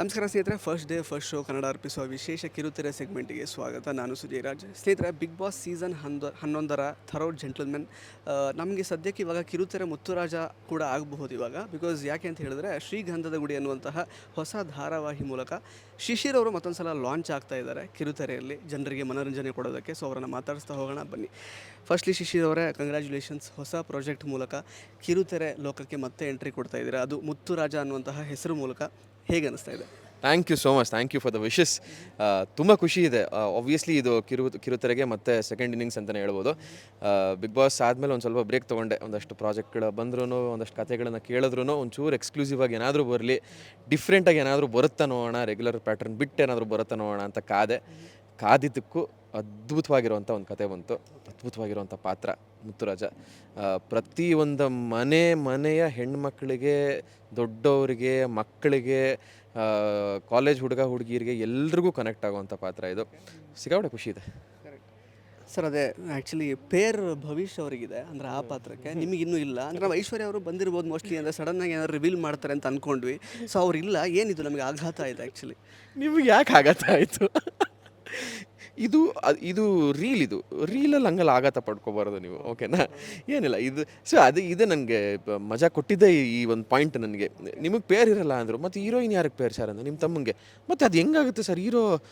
ನಮಸ್ಕಾರ ಸ್ನೇಹಿತರೆ first day first show Kannada ಅರ್ಪಿಸುವ ವಿಶೇಷ ಕಿರುತೆರೆ ಸೆಗ್ಮೆಂಟ್ಗೆ ಸ್ವಾಗತ. ನಾನು ಸುಜಯ್ ರಾಜ್. ಸ್ನೇಹಿತರೆ ಬಿಗ್ ಬಾಸ್ ಸೀಸನ್ ಹನ್ನೊ ಹನ್ನೊಂದರ ಥರೋಡ್ ಜೆಂಟಲ್ಮೆನ್ ನಮಗೆ ಸದ್ಯಕ್ಕೆ ಇವಾಗ ಕಿರುತೆರೆ ಮುತ್ತುರಾಜ ಕೂಡ ಆಗಬಹುದು ಇವಾಗ. ಬಿಕಾಸ್ ಯಾಕೆ ಅಂತ ಹೇಳಿದ್ರೆ, ಶ್ರೀಗಂಧದ ಗುಡಿ ಅನ್ನುವಂತಹ ಹೊಸ ಧಾರಾವಾಹಿ ಮೂಲಕ ಶಿಶಿರ್ ಅವರು ಮತ್ತೊಂದು ಸಲ ಲಾಂಚ್ ಆಗ್ತಾ ಇದ್ದಾರೆ ಕಿರುತೆರೆಯಲ್ಲಿ. ಜನರಿಗೆ ಮನೋರಂಜನೆ ಕೊಡೋದಕ್ಕೆ. ಸೊ ಅವರನ್ನು ಮಾತಾಡಿಸ್ತಾ ಹೋಗೋಣ, ಬನ್ನಿ. ಫಸ್ಟ್ಲಿ ಶಿಶಿರ್ ಅವರೇ ಕಂಗ್ರ್ಯಾಚುಲೇಷನ್ಸ್ ಹೊಸ ಪ್ರಾಜೆಕ್ಟ್ ಮೂಲಕ ಕಿರುತೆರೆ ಲೋಕಕ್ಕೆ ಮತ್ತೆ ಎಂಟ್ರಿ ಕೊಡ್ತಾ ಇದ್ದೀರಾ. ಅದು ಮುತ್ತುರಾಜ ಅನ್ನುವಂತಹ ಹೆಸರು ಮೂಲಕ ಹೇಗೆ ಅನಿಸ್ತಾ ಇದೆ? Thank you so much thank you for the wishes ತುಂಬ ಖುಷಿ ಇದೆ. ಆಬ್ವಿಯಸ್ಲಿ ಇದು ಕಿರು, ಕಿರುತೆರೆಗೆ ಮತ್ತೆ ಸೆಕೆಂಡ್ ಇನ್ನಿಂಗ್ಸ್ ಅಂತಲೇ ಹೇಳ್ಬೋದು. ಬಿಗ್ ಬಾಸ್ ಆದಮೇಲೆ ಒಂದು ಸ್ವಲ್ಪ ಬ್ರೇಕ್ ತೊಗೊಂಡೆ. ಒಂದಷ್ಟು ಪ್ರಾಜೆಕ್ಟ್ಗಳು ಬಂದ್ರೂ ಒಂದಷ್ಟು ಕಥೆಗಳನ್ನು ಕೇಳಿದ್ರು ಒಂಚೂರು ಎಕ್ಸ್ಕ್ಲೂಸಿವ್ ಆಗಿ ಏನಾದರೂ ಬರಲಿ. ಡಿಫ್ರೆಂಟಾಗಿ ಏನಾದರೂ ಬರುತ್ತಾ ನೋಡೋಣ. ರೆಗ್ಯುಲರ್ ಪ್ಯಾಟರ್ನ್ ಬಿಟ್ಟು ಏನಾದರೂ ಬರುತ್ತಾ ನೋಡೋಣ ಅಂತ ಕಾದೆ. ಕಾದಿದ್ದಕ್ಕೂ ಅದ್ಭುತವಾಗಿರುವಂಥ ಒಂದು ಕತೆ ಬಂತು. ಅದ್ಭುತವಾಗಿರುವಂಥ ಪಾತ್ರ ಮುತ್ತುರಾಜ. ಪ್ರತಿಯೊಂದು ಒಂದು ಮನೆ ಮನೆಯ ಹೆಣ್ಮಕ್ಳಿಗೆ ದೊಡ್ಡವರಿಗೆ ಮಕ್ಕಳಿಗೆ ಕಾಲೇಜ್ ಹುಡುಗ ಹುಡುಗಿಯರಿಗೆ ಎಲ್ರಿಗೂ ಕನೆಕ್ಟ್ ಆಗುವಂಥ ಪಾತ್ರ ಇದು. ಸಿಕ್ಕಾಪಟ್ಟೆ ಖುಷಿ ಇದೆ. ಸರ್ ಅದೇ ಆ್ಯಕ್ಚುಲಿ ಪೇರ್ ಭವಿಷ್ ಅವರಿಗಿದೆ ಅಂದರೆ ಆ ಪಾತ್ರಕ್ಕೆ. ನಿಮಗೆ ಇನ್ನೂ ಇಲ್ಲ. ಅಂದರೆ ನಾವು ಐಶ್ವರ್ಯ ಅವರು ಬಂದಿರ್ಬೋದು ಮೋಸ್ಟ್ಲಿ ಅಂದರೆ ಸಡನ್ನಾಗಿ ಏನಾದ್ರು ರಿವೀಲ್ ಮಾಡ್ತಾರೆ ಅಂತ ಅಂದ್ಕೊಂಡ್ವಿ ಸೊ ಅವ್ರು ಇಲ್ಲ ಏನಿದು? ನಮಗೆ ಆಘಾತ ಆಯಿತು ಆ್ಯಕ್ಚುಲಿ ನಿಮಗೆ ಯಾಕೆ ಆಘಾತ ಆಯಿತು? ಇದು ಇದು ರೀಲ್ ಇದು. ರೀಲಲ್ಲಿ ಹಂಗಲ್ಲ ಆಘಾತ ಪಡ್ಕೋಬಾರ್ದು ನೀವು ಓಕೆನಾ ಏನಿಲ್ಲ, ಇದು ಸೊ ಅದು, ಇದು ನನಗೆ ಮಜಾ ಕೊಟ್ಟಿದ್ದೆ ಈ- ಈ ಒಂದು ಪಾಯಿಂಟ್ ನನಗೆ. ನಿಮಗೆ ಪೇರ್ ಇರಲ್ಲ ಅಂದರು, ಮತ್ತು ಹೀರೋಯಿನ್ ಯಾರಿಗೆ ಪೇರ್ ಸರ್ ಅಂದ್ರೆ? ನಿಮ್ಮ ತಮ್ಮಂಗೆ. ಮತ್ತು ಅದು ಹೆಂಗಾಗುತ್ತೆ ಸರ್ ಹೀರೋ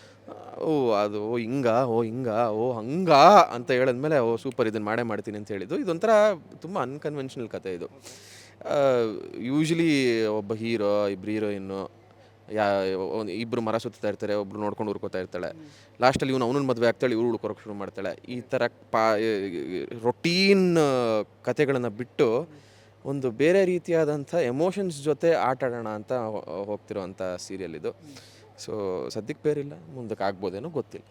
ಓ, ಅದು, ಓ, ಹಿಂಗ ಓ ಹಿಂಗ, ಓ, ಹಂಗಾ ಅಂತ ಹೇಳಿದ್ಮೇಲೆ, ಓ ಸೂಪರ್ ಇದನ್ನು ಮಾಡೇ ಮಾಡ್ತೀನಿ ಅಂತ ಹೇಳಿದ್ದು. ಇದೊಂಥರ ತುಂಬ ಅನ್ಕನ್ವೆನ್ಷನಲ್ ಕತೆ ಇದು. ಯೂಶ್ವಲಿ ಒಬ್ಬ ಹೀರೋ ಇಬ್ಬರು ಹೀರೋಯಿನ್ನು ಯಾ ಇಬ್ಬರು ಮರ ಸುತ್ತಾ ಇರ್ತಾರೆ, ಒಬ್ರು ನೋಡ್ಕೊಂಡು ಹುಡ್ಕೋತಾ ಇರ್ತಾಳೆ. ಲಾಸ್ಟಲ್ಲಿ ಇವನು ಅವನನ್ನ ಮದುವೆ ಆಗ್ತಾಳೆ, ಇವಳು ಹುಡ್ಕೋಕ್ಕೆ ಶುರು ಮಾಡ್ತಾಳೆ. ಈ ಥರ ಪಾ ರೊಟೀನ್ ಕತೆಗಳನ್ನು ಬಿಟ್ಟು ಒಂದು ಬೇರೆ ರೀತಿಯಾದಂಥ ಎಮೋಷನ್ಸ್ ಜೊತೆ ಆಟ ಆಡೋಣ ಅಂತ ಹೋಗ್ತಿರೋವಂಥ ಸೀರಿಯಲ್ ಇದು. ಸೊ ಸದ್ಯಕ್ಕೆ ಬೇರಿಲ್ಲ, ಮುಂದಕ್ಕೆ ಆಗ್ಬೋದೇನೋ ಗೊತ್ತಿಲ್ಲ.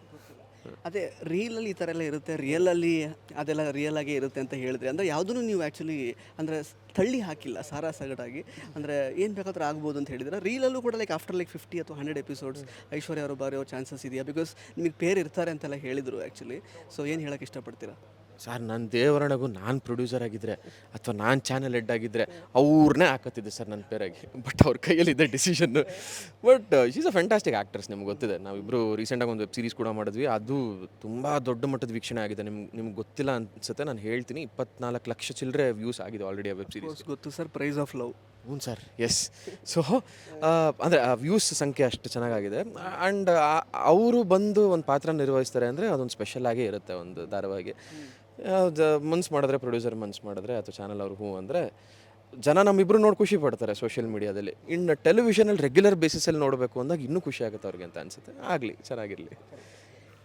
ಅದೇ ರೀಲಲ್ಲಿ ಈ ಥರ ಎಲ್ಲ ಇರುತ್ತೆ ರಿಯಲಲ್ಲಿ ಅದೆಲ್ಲ ರಿಯಲ್ ಆಗಿ ಇರುತ್ತೆ ಅಂತ ಹೇಳಿದ್ರೆ, ಅಂದರೆ ಯಾವುದೂ ನೀವು ಆ್ಯಕ್ಚುಲಿ ಅಂದರೆ ತಳ್ಳಿ ಹಾಕಿಲ್ಲ ಸಾರ ಸಗಡಾಗಿ ಅಂದರೆ ಏನು ಬೇಕಾದ್ರೂ ಆಗ್ಬೋದು ಅಂತ ಹೇಳಿದ್ರೆ ರೀಲಲ್ಲೂ ಕೂಡ ಲೈಕ್ ಆಫ್ಟರ್ ಲೈಕ್ ಫಿಫ್ಟಿ ಅಥವಾ ಹಂಡ್ರೆಡ್ ಎಪಿಸೋಡ್ಸ್ ಐಶ್ವರ್ಯ ಅವರು ಬರೆಯೋ ಚಾನ್ಸಸ್ ಇದೆಯಾ? ಬಿಕಾಸ್ ನಿಮಗೆ ಪೇರ್ ಇರ್ತಾರೆ ಅಂತೆಲ್ಲ ಹೇಳಿದರು ಆ್ಯಕ್ಚುಲಿ ಸೊ ಏನು ಹೇಳೋಕ್ಕೆ ಇಷ್ಟಪಡ್ತೀರಾ? ಸರ್ ನನ್ನ ದೇವರಣಗೂ ನಾನು ಪ್ರೊಡ್ಯೂಸರ್ ಆಗಿದ್ದರೆ ಅಥವಾ ನಾನು ಚಾನೆಲ್ ಹೆಡ್ ಆಗಿದ್ದರೆ ಅವ್ರನ್ನೇ ಹಾಕತ್ತಿದ್ದೆ ಸರ್ ನನ್ನ ಪೇರಾಗಿ. ಬಟ್ ಅವ್ರ ಕೈಯಲ್ಲಿದೆ decision but is a fantastic actors ನಿಮ್ಗೆ ಗೊತ್ತಿದೆ. ನಾವಿಬ್ಬರು ರೀಸೆಂಟಾಗಿ ಒಂದು ವೆಬ್ ಸೀರೀಸ್ ಕೂಡ ಮಾಡಿದ್ವಿ. ಅದು ತುಂಬ ದೊಡ್ಡ ಮಟ್ಟದ ವೀಕ್ಷಣೆ ಆಗಿದೆ. ನಿಮ್ಗೆ ನಿಮ್ಗೆ ಗೊತ್ತಿಲ್ಲ ಅನ್ಸುತ್ತೆ. ನಾನು ಹೇಳ್ತೀನಿ, ಇಪ್ಪತ್ನಾಲ್ಕು ಲಕ್ಷ ಚಿಲ್ಲರೆ ವ್ಯೂಸ್ ಆಗಿದೆ ಆಲ್ರೆಡಿ ಆ ವೆಬ್ ಸೀರೀಸ್ ಗೊತ್ತು ಸರ್ ಪ್ರೈಸ್ ಆಫ್ ಲವ್ ಹ್ಞೂ ಸರ್ ಎಸ್ ಸೊ ಅಂದರೆ ಆ ವ್ಯೂಸ್ ಸಂಖ್ಯೆ ಅಷ್ಟು ಚೆನ್ನಾಗಾಗಿದೆ. ಆ್ಯಂಡ್ ಅವರು ಬಂದು ಒಂದು ಪಾತ್ರ ನಿರ್ವಹಿಸ್ತಾರೆ ಅಂದರೆ ಅದೊಂದು ಸ್ಪೆಷಲ್ ಆಗೇ ಇರುತ್ತೆ ಒಂದು ಧಾರಾವಾಹಿ. ಮನ್ಸು ಮಾಡಿದ್ರೆ ಪ್ರೊಡ್ಯೂಸರ್ ಮನ್ಸು ಮಾಡಿದ್ರೆ ಅಥವಾ ಚಾನಲ್ ಅವ್ರು ಹ್ಞೂ ಅಂದರೆ ಜನ ನಮ್ಮಿಬ್ಬರು ನೋಡಿ ಖುಷಿ ಪಡ್ತಾರೆ ಸೋಷಿಯಲ್ ಮೀಡಿಯಾದಲ್ಲಿ ಇನ್ನು ಟೆಲಿವಿಷನಲ್ಲಿ ರೆಗ್ಯುಲರ್ ಬೇಸಿಸಲ್ಲಿ ನೋಡಬೇಕು ಅಂದಾಗ ಇನ್ನೂ ಖುಷಿ ಆಗುತ್ತೆ ಅವ್ರಿಗೆ ಅಂತ ಅನಿಸುತ್ತೆ. ಆಗಲಿ, ಚೆನ್ನಾಗಿರಲಿ.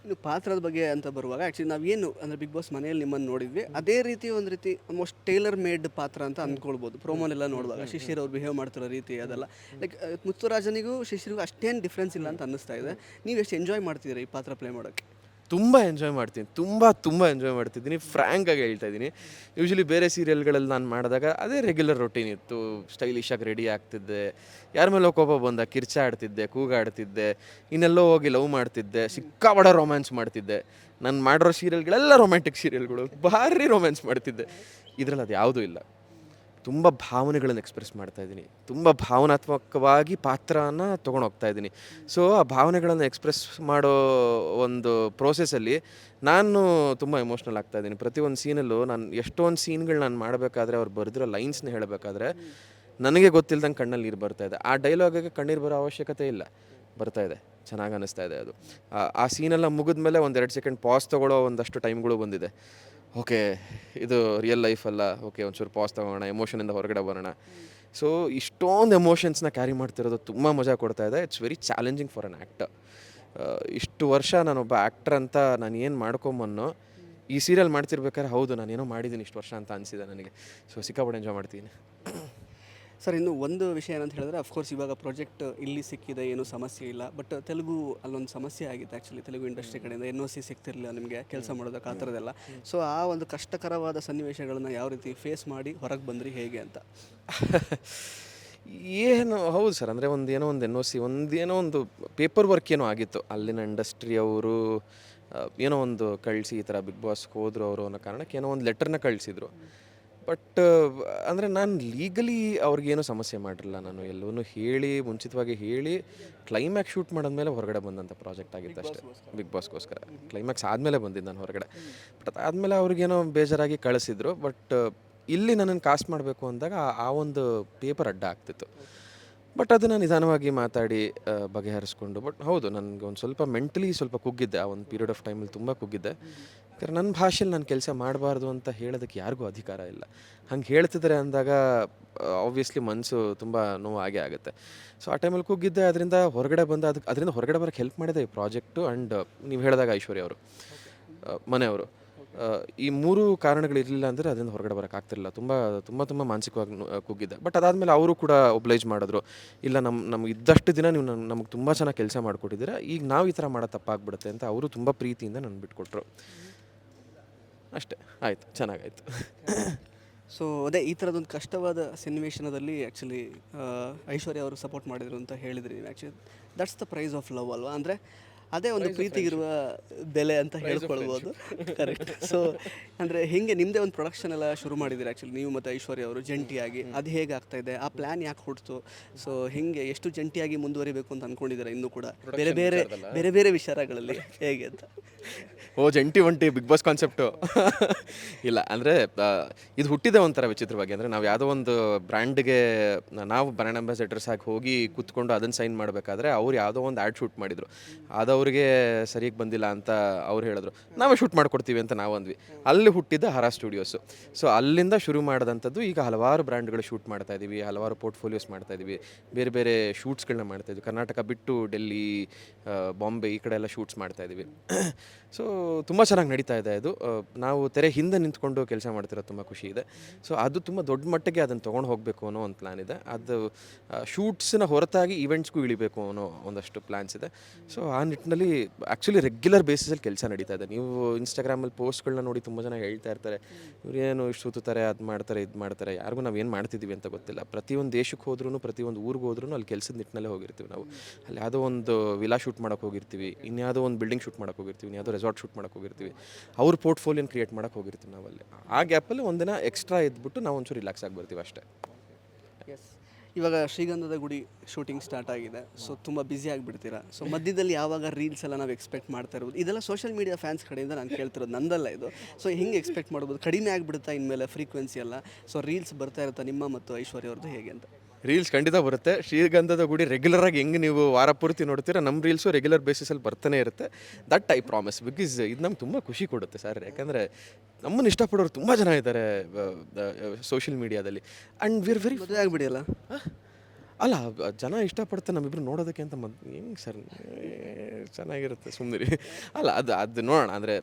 ಇನ್ನು ಪಾತ್ರದ ಬಗ್ಗೆ ಅಂತ ಬರುವಾಗ ಆ್ಯಕ್ಚುಲಿ ನಾವೇನು ಅಂದರೆ ಬಿಗ್ ಬಾಸ್ ಮನೆಯಲ್ಲಿ ನಿಮ್ಮನ್ನು ನೋಡಿದ್ವಿ. ಅದೇ ರೀತಿ ಒಂದು ರೀತಿ ಆಲ್ಮೋಸ್ಟ್ ಟೇಲರ್ ಮೇಡ್ ಪಾತ್ರ ಅಂತ ಅಂದ್ಕೊಳ್ಬೋದು. ಪ್ರೋಮೋನೆಲ್ಲ ನೋಡುವಾಗ ಶಿಶಿರ್ ಅವ್ರು ಬಿಹೇವ್ ಮಾಡ್ತಿರೋ ರೀತಿ ಅದೆಲ್ಲ. ಲೈಕ್ ಮುತ್ತುರಾಜನಿಗೂ ಶಿಶಿರಿಗೂ ಅಷ್ಟೇನು ಡಿಫ್ರೆನ್ಸ್ ಇಲ್ಲ ಅಂತ ಅನ್ನಿಸ್ತಾ ಇದೆ. ನೀವು ಎಷ್ಟು ಎಂಜಾಯ್ ಮಾಡ್ತಿದ್ದೀರಿ ಈ ಪಾತ್ರ ಪ್ಲೇ ಮಾಡೋಕ್ಕೆ? ತುಂಬ ಎಂಜಾಯ್ ಮಾಡ್ತೀನಿ. ತುಂಬ ತುಂಬ ಎಂಜಾಯ್ ಮಾಡ್ತಿದ್ದೀನಿ. ಫ್ರ್ಯಾಂಕಾಗಿ ಹೇಳ್ತಾ ಇದ್ದೀನಿ. ಯೂಶ್ವಲಿ ಬೇರೆ ಸೀರಿಯಲ್ಗಳಲ್ಲಿ ನಾನು ಮಾಡಿದಾಗ ಅದೇ ರೆಗ್ಯುಲರ್ ರೊಟೀನ್ ಇತ್ತು. ಸ್ಟೈಲಿಶಾಗಿ ರೆಡಿ ಆಗ್ತಿದ್ದೆ. ಯಾರ ಮೇಲೋ ಕೋಪ ಬಂದ ಕಿರ್ಚಾಡ್ತಿದ್ದೆ ಕೂಗಾಡ್ತಿದ್ದೆ, ಇನ್ನೆಲ್ಲೋ ಹೋಗಿ ಲವ್ ಮಾಡ್ತಿದ್ದೆ ಸಿಕ್ಕಾಬಡ ರೊಮ್ಯಾನ್ಸ್ ಮಾಡ್ತಿದ್ದೆ. ನಾನು ಮಾಡಿರೋ ಸೀರಿಯಲ್ಗಳೆಲ್ಲ ರೊಮ್ಯಾಂಟಿಕ್ ಸೀರಿಯಲ್ಗಳು ಭಾರಿ ರೊಮ್ಯಾನ್ಸ್ ಮಾಡ್ತಿದ್ದೆ. ಇದರಲ್ಲಿ ಅದು ಯಾವುದೂ ಇಲ್ಲ. ತುಂಬ ಭಾವನೆಗಳನ್ನು ಎಕ್ಸ್ಪ್ರೆಸ್ ಮಾಡ್ತಾ ಇದ್ದೀನಿ. ತುಂಬ ಭಾವನಾತ್ಮಕವಾಗಿ ಪಾತ್ರನ ತೊಗೊಂಡು ಹೋಗ್ತಾ ಇದ್ದೀನಿ. ಸೊ ಆ ಭಾವನೆಗಳನ್ನು ಎಕ್ಸ್ಪ್ರೆಸ್ ಮಾಡೋ ಒಂದು ಪ್ರೋಸೆಸ್ಸಲ್ಲಿ ನಾನು ತುಂಬ ಎಮೋಷ್ನಲ್ ಆಗ್ತಾ ಇದ್ದೀನಿ. ಪ್ರತಿಯೊಂದು ಸೀನಲ್ಲೂ ನಾನು ಎಷ್ಟೊಂದು ಸೀನ್ಗಳು ನಾನು ಮಾಡಬೇಕಾದ್ರೆ ಅವ್ರು ಬರೆದಿರೋ ಲೈನ್ಸ್ನ ಹೇಳಬೇಕಾದ್ರೆ ನನಗೆ ಗೊತ್ತಿಲ್ದಂಗೆ ಕಣ್ಣಲ್ಲಿ ನೀರು ಬರ್ತಾ ಇದೆ. ಆ ಡೈಲಾಗಿಗೆ ಕಣ್ಣೀರು ಬರೋ ಅವಶ್ಯಕತೆ ಇಲ್ಲ. ಬರ್ತಾ ಇದೆ. ಚೆನ್ನಾಗಿ ಅನ್ನಿಸ್ತಾ ಇದೆ ಅದು. ಆ- ಆ ಸೀನೆಲ್ಲ ಮುಗಿದ್ಮೇಲೆ ಒಂದು ಎರಡು ಸೆಕೆಂಡ್ ಪಾಸ್ ತೊಗೊಳ್ಳೋ ಒಂದಷ್ಟು ಟೈಮ್ಗಳು ಬಂದಿದೆ. ಓಕೆ, ಇದು ರಿಯಲ್ ಲೈಫ್ ಅಲ್ಲ. ಓಕೆ, ಒಂಚೂರು ಪಾಸ್ ತಗೋಣ ಎಮೋಷನಿಂದ ಹೊರಗಡೆ ಬರೋಣ. ಸೊ ಇಷ್ಟೊಂದು ಎಮೋಷನ್ಸ್ನ ಕ್ಯಾರಿ ಮಾಡ್ತಿರೋದು ತುಂಬ ಮಜಾ ಕೊಡ್ತಾ ಇದೆ. It's very challenging for an actor ಇಷ್ಟು ವರ್ಷ ನಾನೊಬ್ಬ ಆ್ಯಕ್ಟರ್ ಅಂತ ನಾನು ಏನು ಮಾಡ್ಕೊಂಬನ್ನೋ ಈ ಸೀರಿಯಲ್ ಮಾಡ್ತಿರ್ಬೇಕಾದ್ರೆ ಹೌದು, ನಾನೇನೋ ಮಾಡಿದ್ದೀನಿ ಇಷ್ಟು ವರ್ಷ ಅಂತ ಅನಿಸಿದೆ ನನಗೆ. ಸೊ ಸಿಕ್ಕಾಪಟ್ಟೆ ಎಂಜಾಯ್ ಮಾಡ್ತೀನಿ. ಸರ್ ಇನ್ನು ಒಂದು ವಿಷಯ ಏನಂತ ಹೇಳಿದ್ರೆ ಅಫ್ಕೋರ್ಸ್ ಇವಾಗ ಪ್ರಾಜೆಕ್ಟ್ ಇಲ್ಲಿ ಸಿಕ್ಕಿದೆ ಏನೂ ಸಮಸ್ಯೆ ಇಲ್ಲ. ಬಟ್ ತೆಲುಗು ಅಲ್ಲೊಂದು ಸಮಸ್ಯೆ ಆಗಿತ್ತು ಆ್ಯಕ್ಚುಲಿ ತೆಲುಗು ಇಂಡಸ್ಟ್ರಿ ಕಡೆಯಿಂದ. ಎನ್ ಒ ಸಿ ಸಿಗ್ತಿರಲಿಲ್ಲ ನಿಮಗೆ ಕೆಲಸ ಮಾಡೋದಕ್ಕೆ ಆ ಥರದ್ದೆಲ್ಲ. ಸೊ ಆ ಒಂದು ಕಷ್ಟಕರವಾದ ಸನ್ನಿವೇಶಗಳನ್ನು ಯಾವ ರೀತಿ ಫೇಸ್ ಮಾಡಿ ಹೊರಗೆ ಬಂದ್ರಿ ಹೇಗೆ ಅಂತ? ಏನು ಹೌದು ಸರ್. ಅಂದರೆ ಒಂದು ಏನೋ ಒಂದು ಎನ್ ಒ ಸಿ ಒಂದು ಏನೋ ಒಂದು ಪೇಪರ್ ವರ್ಕ್ ಏನೋ ಆಗಿತ್ತು. ಅಲ್ಲಿನ ಇಂಡಸ್ಟ್ರಿ ಅವರು ಏನೋ ಒಂದು ಕಳಿಸಿ ಈ ಥರ ಬಿಗ್ ಬಾಸ್ಗೆ ಹೋದರು ಅವರು ಅನ್ನೋ ಕಾರಣಕ್ಕೆ ಏನೋ ಒಂದು ಲೆಟರ್ನ ಕಳಿಸಿದ್ರು. ಬಟ್ ಅಂದರೆ ನಾನು ಲೀಗಲಿ ಅವ್ರಿಗೇನು ಸಮಸ್ಯೆ ಮಾಡಿರಲಿಲ್ಲ ನಾನು. ಎಲ್ಲವೂ ಹೇಳಿ ಮುಂಚಿತವಾಗಿ ಹೇಳಿ ಕ್ಲೈಮ್ಯಾಕ್ಸ್ ಶೂಟ್ ಮಾಡಿದ್ಮೇಲೆ ಹೊರಗಡೆ ಬಂದಂಥ ಪ್ರಾಜೆಕ್ಟ್ ಆಗಿತ್ತು ಅಷ್ಟೇ. ಬಿಗ್ ಬಾಸ್ಗೋಸ್ಕರ ಕ್ಲೈಮ್ಯಾಕ್ಸ್ ಆದಮೇಲೆ ಬಂದಿದ್ದು ನಾನು ಹೊರಗಡೆ. ಬಟ್ ಅದಾದಮೇಲೆ ಅವ್ರಿಗೇನೋ ಬೇಜಾರಾಗಿ ಕಳಿಸಿದ್ರು. ಬಟ್ ಇಲ್ಲಿ ನನ್ನನ್ನು ಕಾಸ್ಟ್ ಮಾಡಬೇಕು ಅಂದಾಗ ಆ- ಆ ಒಂದು ಪೇಪರ್ ಅಡ್ಡ ಆಗ್ತಿತ್ತು. ಬಟ್ ಅದನ್ನು ನಿಧಾನವಾಗಿ ಮಾತಾಡಿ ಬಗೆಹರಿಸ್ಕೊಂಡು. ಬಟ್ ಹೌದು, ನನಗೆ ಒಂದು ಸ್ವಲ್ಪ ಮೆಂಟಲಿ ಸ್ವಲ್ಪ ಕುಗ್ಗಿದ್ದೆ. ಆ ಒಂದು ಪೀರಿಯಡ್ ಆಫ್ ಟೈಮಲ್ಲಿ ತುಂಬ ಕುಗ್ಗಿದ್ದೆ. ಯಾಕಂದ್ರೆ ನನ್ನ ಭಾಷೆಯಲ್ಲಿ ನಾನು ಕೆಲಸ ಮಾಡಬಾರ್ದು ಅಂತ ಹೇಳೋದಕ್ಕೆ ಯಾರಿಗೂ ಅಧಿಕಾರ ಇಲ್ಲ. ಹಂಗೆ ಹೇಳ್ತಿದ್ದಾರೆ ಅಂದಾಗ ಆಬ್ವಿಯಸ್ಲಿ ಮನಸ್ಸು ತುಂಬ ನೋವು ಆಗೇ ಆಗುತ್ತೆ. ಸೊ ಆ ಟೈಮಲ್ಲಿ ಕುಗ್ಗಿದ್ದೆ. ಅದರಿಂದ ಹೊರಗಡೆ ಬಂದ ಅದಕ್ಕೆ ಅದರಿಂದ ಹೊರಗಡೆ ಬರೋಕ್ಕೆ ಹೆಲ್ಪ್ ಮಾಡಿದೆ ಈ ಪ್ರಾಜೆಕ್ಟು ಆ್ಯಂಡ್ ನೀವು ಹೇಳಿದಾಗ ಐಶ್ವರ್ಯ ಅವರು ಮನೆಯವರು. ಈ ಮೂರು ಕಾರಣಗಳಿರಲಿಲ್ಲ ಅಂದರೆ ಅದರಿಂದ ಹೊರಗಡೆ ಬರೋಕ್ಕಾಗ್ತಿರಲಿಲ್ಲ ತುಂಬ ತುಂಬ ತುಂಬ ಮಾನಸಿಕವಾಗಿ ಕುಗ್ಗಿದ್ದೆ ಬಟ್ ಅದಾದಮೇಲೆ ಅವರು ಕೂಡ ಒಬ್ಲೈಜ್ ಮಾಡಿದ್ರು. ಇಲ್ಲ ನಮ್ಮ ನಮ್ಗೆ ಇದ್ದಷ್ಟು ದಿನ ನೀವು ನಮ್ಮ ನಮಗೆ ತುಂಬ ಚೆನ್ನಾಗಿ ಕೆಲಸ ಮಾಡಿಕೊಟ್ಟಿದ್ದೀರಾ. ಈಗ ನಾವು ಈ ಥರ ಮಾಡೋ ತಪ್ಪಾಗ್ಬಿಡುತ್ತೆ ಅಂತ ಅವರು ತುಂಬ ಪ್ರೀತಿಯಿಂದ ನನ್ನ ಬಿಟ್ಕೊಟ್ರು. ಅಷ್ಟೇ. ಆಯಿತು. ಚೆನ್ನಾಗಾಯಿತು. ಸೊ ಅದೇ ಈ ಥರದೊಂದು ಕಷ್ಟವಾದ ಸನ್ನಿವೇಶನದಲ್ಲಿ ಆ್ಯಕ್ಚುಲಿ ಐಶ್ವರ್ಯ ಅವರು ಸಪೋರ್ಟ್ ಮಾಡಿದರು ಅಂತ ಹೇಳಿದ್ರಿ ನೀವು actually that's the Price of Love ಅಲ್ವಾ? ಅಂದರೆ ಅದೇ ಒಂದು ಪ್ರೀತಿಗಿರುವ ಬೆಲೆ ಅಂತ ಹೇಳ್ಕೊಳ್ಬೋದು. ಕರೆಕ್ಟ್ ಸೊ ಅಂದರೆ ಹೆಂಗೆ ನಿಮ್ಮದೇ ಒಂದು ಪ್ರೊಡಕ್ಷನ್ ಎಲ್ಲ ಶುರು ಮಾಡಿದ್ದೀರಿ ಆ್ಯಕ್ಚುಲಿ ನೀವು ಮತ್ತು ಐಶ್ವರ್ಯ ಅವರು ಜಂಟಿಯಾಗಿ. ಅದು ಹೇಗೆ ಆಗ್ತಾ ಇದೆ? ಆ ಪ್ಲ್ಯಾನ್ ಯಾಕೆ ಹುಡ್ತು ಸೊ ಹೆಂಗೆ ಎಷ್ಟು ಜಂಟಿಯಾಗಿ ಮುಂದುವರಿಬೇಕು ಅಂತ ಅಂದ್ಕೊಂಡಿದ್ದೀರಾ ಇನ್ನೂ ಕೂಡ? ಬೇರೆ ಬೇರೆ ಬೇರೆ ಬೇರೆ ವಿಚಾರಗಳಲ್ಲಿ ಹೇಗೆ ಅಂತ? ಓ, ಜಂಟಿ ಒಂಟಿ, ಬಿಗ್ ಬಾಸ್ ಕಾನ್ಸೆಪ್ಟು ಇಲ್ಲ, ಅಂದರೆ ಇದು ಹುಟ್ಟಿದೆ ಒಂಥರ ವಿಚಿತ್ರವಾಗಿ ಅಂದರೆ, ನಾವು ಯಾವುದೋ ಒಂದು ಬ್ರ್ಯಾಂಡ್ಗೆ, ನಾವು ಬ್ರ್ಯಾಂಡ್ ಅಂಬಾಸಿಡರ್ಸ್ ಆಗಿ ಹೋಗಿ ಕೂತ್ಕೊಂಡು ಅದನ್ನು ಸೈನ್ ಮಾಡಬೇಕಾದ್ರೆ ಅವ್ರು ಯಾವುದೋ ಒಂದು ಆ್ಯಡ್ ಶೂಟ್ ಮಾಡಿದರು. ಅದವ್ರಿಗೆ ಸರಿಯಾಗಿ ಬಂದಿಲ್ಲ ಅಂತ ಅವ್ರು ಹೇಳಿದ್ರು. ನಾವೇ ಶೂಟ್ ಮಾಡಿಕೊಡ್ತೀವಿ ಅಂತ ನಾವು ಅಂದ್ವಿ. ಅಲ್ಲಿ ಹುಟ್ಟಿದ ಹರಾ ಸ್ಟುಡಿಯೋಸು ಸೊ ಅಲ್ಲಿಂದ ಶುರು ಮಾಡಿದಂಥದ್ದು ಈಗ ಹಲವಾರು ಬ್ರ್ಯಾಂಡ್ಗಳು ಶೂಟ್ ಮಾಡ್ತಾ ಇದ್ದೀವಿ ಹಲವಾರು ಪೋರ್ಟ್ಫೋಲಿಯೋಸ್ ಮಾಡ್ತಾ ಇದ್ದೀವಿ ಬೇರೆ ಬೇರೆ ಶೂಟ್ಸ್ಗಳನ್ನ ಮಾಡ್ತಾ ಇದ್ವಿ. ಕರ್ನಾಟಕ ಬಿಟ್ಟು, ಡೆಲ್ಲಿ ಬಾಂಬೆ ಈ ಕಡೆ ಎಲ್ಲ ಶೂಟ್ಸ್ ಮಾಡ್ತಾ ಇದ್ದೀವಿ ಸೊ ತುಂಬ ಚೆನ್ನಾಗಿ ನಡೀತಾ ಇದೆ ಅದು. ನಾವು ತೆರೆ ಹಿಂದೆ ನಿಂತ್ಕೊಂಡು ಕೆಲಸ ಮಾಡ್ತಿರೋದು ತುಂಬ ಖುಷಿ ಇದೆ. ಸೊ, ಅದು ತುಂಬ ದೊಡ್ಡ ಮಟ್ಟಿಗೆ ಅದನ್ನು ತೊಗೊಂಡು ಹೋಗಬೇಕು ಅನ್ನೋ ಒಂದು ಪ್ಲ್ಯಾನ್ ಇದೆ. ಅದು ಶೂಟ್ಸ್ನ ಹೊರತಾಗಿ ಇವೆಂಟ್ಸ್ಗೂ ಇಳಿಬೇಕು ಅನ್ನೋ ಒಂದಷ್ಟು ಪ್ಲ್ಯಾನ್ಸ್ ಇದೆ. ಸೊ, ಆ ನಿಟ್ಟಿನಲ್ಲಿ ಆ್ಯಕ್ಚುಲಿ ರೆಗ್ಯುಲರ್ ಬೇಸಿಸಲ್ಲಿ ಕೆಲಸ ನಡೀತಾ ಇದೆ. ನೀವು ಇನ್ಸ್ಟಾಗ್ರಾಮಲ್ಲಿ ಪೋಸ್ಟ್ಗಳನ್ನ ನೋಡಿ ತುಂಬ ಜನ ಹೇಳ್ತಾ ಇರ್ತಾರೆ. ಇವರೇನು ಇಷ್ಟು ಸುತ್ತಾರೆ ಅದು ಮಾಡ್ತಾರೆ, ಇದು ಮಾಡ್ತಾರೆ. ಯಾರಿಗೂ ನಾವು ಏನು ಮಾಡ್ತಿದ್ದೀವಿ ಅಂತ ಗೊತ್ತಿಲ್ಲ. ಪ್ರತಿಯೊಂದು ದೇಶಕ್ಕೆ ಹೋದ್ರೂ ಪ್ರತಿಯೊಂದು ಊರಿಗೆ ಹೋದ್ರೂ ಅಲ್ಲಿ ಕೆಲಸದ ನಿಟ್ಟಿನಲ್ಲೇ ಹೋಗಿರ್ತೀವಿ ನಾವು. ಅಲ್ಲಿ ಯಾವುದೋ ಒಂದು ವಿಲಾ ಶೂಟ್ ಮಾಡೋಕ್ಕೆ ಹೋಗಿರ್ತೀವಿ. ಇನ್ಯಾವುದೋ ಒಂದು ಬಿಲ್ಡಿಂಗ್ ಶೂಟ್ ಮಾಡೋಕ್ಕೆ ಹೋಗಿರ್ತೀವಿ. ಇನ್ಯಾವುದೋ ರೆಸಾರ್ಟ್ ಶೂಟ್ ಮಾಡೋಕೆ ಹೋಗಿರ್ತೀವಿ. ಅವ್ರ ಪೋರ್ಟ್ಫೋಲಿಯೋನ ಕ್ರಿಯೇಟ್ ಮಾಡೋಕೆ ಹೋಗಿರ್ತೀವಿ ನಾವಲ್ಲಿ. ಆ ಗ್ಯಾಪಲ್ಲಿ ಒಂದಿನ ಎಕ್ಸ್ಟ್ರಾ ಇದ್ಬಿಟ್ಟು ನಾವು ಒಂಚೂರು ರಿಲ್ಯಾಕ್ಸ್ ಆಗಿ ಬರ್ತೀವಿ ಅಷ್ಟೇ. ಎಸ್ ಇವಾಗ ಶ್ರೀಗಂಧದ ಗುಡಿ ಶೂಟಿಂಗ್ ಸ್ಟಾರ್ಟ್ ಆಗಿದೆ. ಸೊ ತುಂಬ ಬ್ಯುಸಿ ಆಗಿಬಿಡ್ತೀರಾ? ಸೊ ಮಧ್ಯದಲ್ಲಿ ಯಾವಾಗ ರೀಲ್ಸ್ ಎಲ್ಲ ನಾವು ಎಕ್ಸ್ಪೆಕ್ಟ್ ಮಾಡ್ತಾ ಇರ್ಬೋದು? ಇದೆಲ್ಲ ಸೋಷಿಯಲ್ ಮೀಡಿಯಾ ಫ್ಯಾನ್ಸ್ ಕಡೆಯಿಂದ ನಾನು ಕೇಳ್ತಿರೋದು ನಂದಲ್ಲ ಇದು. ಸೊ ಹಿಂಗೆ ಎಕ್ಸ್ಪೆಕ್ಟ್ ಮಾಡ್ಬೋದು? ಕಡಿಮೆ ಆಗಿಬಿಡುತ್ತಾ ಇನ್ಮೇಲೆ ಫ್ರೀಕ್ವೆನ್ಸಿ ಎಲ್ಲ? ಸೊ ರೀಲ್ಸ್ ಬರ್ತಾ ಇರುತ್ತಾ ನಿಮ್ಮ ಮತ್ತು ಐಶ್ವರ್ಯ ಅವ್ರದ್ದು ಹೇಗೆ ಅಂತ? ರೀಲ್ಸ್ ಖಂಡಿತ ಬರುತ್ತೆ. ಶ್ರೀಗಂಧದ ಗುಡಿ ರೆಗ್ಯುಲರ್ ಆಗಿ ಹೆಂಗೆ ನೀವು ವಾರ ಪೂರ್ತಿ ನೋಡ್ತೀರಾ ನಮ್ಮ ರೀಲ್ಸು ರೆಗ್ಯುಲರ್ ಬೇಸಿಸಲ್ಲಿ ಬರ್ತಾನೆ ಇರುತ್ತೆ. ದಟ್ ಐ ಪ್ರಾಮಿಸ್ ಬಿಕಾಸ್ ಇದು ನಮ್ಗೆ ತುಂಬ ಖುಷಿ ಕೊಡುತ್ತೆ ಸರ್. ಯಾಕಂದರೆ ನಮ್ಮನ್ನು ಇಷ್ಟಪಡೋರು ತುಂಬ ಜನ ಇದ್ದಾರೆ ಸೋಷಿಯಲ್ ಮೀಡಿಯಾದಲ್ಲಿ ಆ್ಯಂಡ್ ವಿರ್ ವೆರಿ ಮದುವೆ ಆಗಿಬಿಡಿಯಲ್ಲ ಅಲ್ಲ, ಜನ ಇಷ್ಟಪಡ್ತಾರೆ ನಮ್ಮಿಬ್ರು ನೋಡೋದಕ್ಕೆ ಅಂತ ಮದ್ ಹೆಂಗೆ ಸರ್? ಚೆನ್ನಾಗಿರುತ್ತೆ ಸುಮ್ಮನೆ ಅಲ್ಲ, ಅದು ಅದು ನೋಡೋಣ, ಅಂದರೆ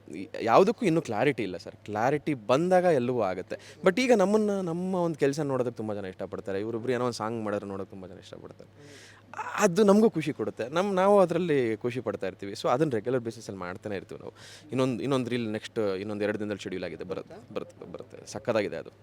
ಯಾವುದಕ್ಕೂ ಇನ್ನೂ ಕ್ಲಾರಿಟಿ ಇಲ್ಲ ಸರ್. ಕ್ಲಾರಿಟಿ ಬಂದಾಗ ಎಲ್ಲವೂ ಆಗುತ್ತೆ. ಬಟ್ ಈಗ ನಮ್ಮನ್ನು, ನಮ್ಮ ಒಂದು ಕೆಲಸ ನೋಡೋದಕ್ಕೆ ತುಂಬ ಜನ ಇಷ್ಟಪಡ್ತಾರೆ. ಇವರೊಬ್ರು ಏನೋ ಒಂದು ಸಾಂಗ್ ಮಾಡಿದ್ರೆ ನೋಡೋಕೆ ತುಂಬ ಜನ ಇಷ್ಟಪಡ್ತಾರೆ. ಅದು ನಮಗೂ ಖುಷಿ ಕೊಡುತ್ತೆ. ನಮ್ಮ ನಾವು ಅದರಲ್ಲಿ ಖುಷಿ ಪಡ್ತಾ ಇರ್ತೀವಿ. ಸೊ ಅದನ್ನು ರೆಗ್ಯುಲರ್ ಬೇಸಿಸಲ್ಲಿ ಮಾಡ್ತಾನೆ ಇರ್ತೀವಿ ನಾವು. ಇನ್ನೊಂದು ಇನ್ನೊಂದು ರೀಲ್ ನೆಕ್ಸ್ಟ್ ಇನ್ನೊಂದು ಎರಡು ದಿನದಲ್ಲಿ ಶೆಡ್ಯೂಲ್ ಆಗಿದೆ. ಬರುತ್ತೆ ಬರುತ್ತೆ ಬರುತ್ತೆ. ಸಕ್ಕದಾಗಿದೆ ಅದು.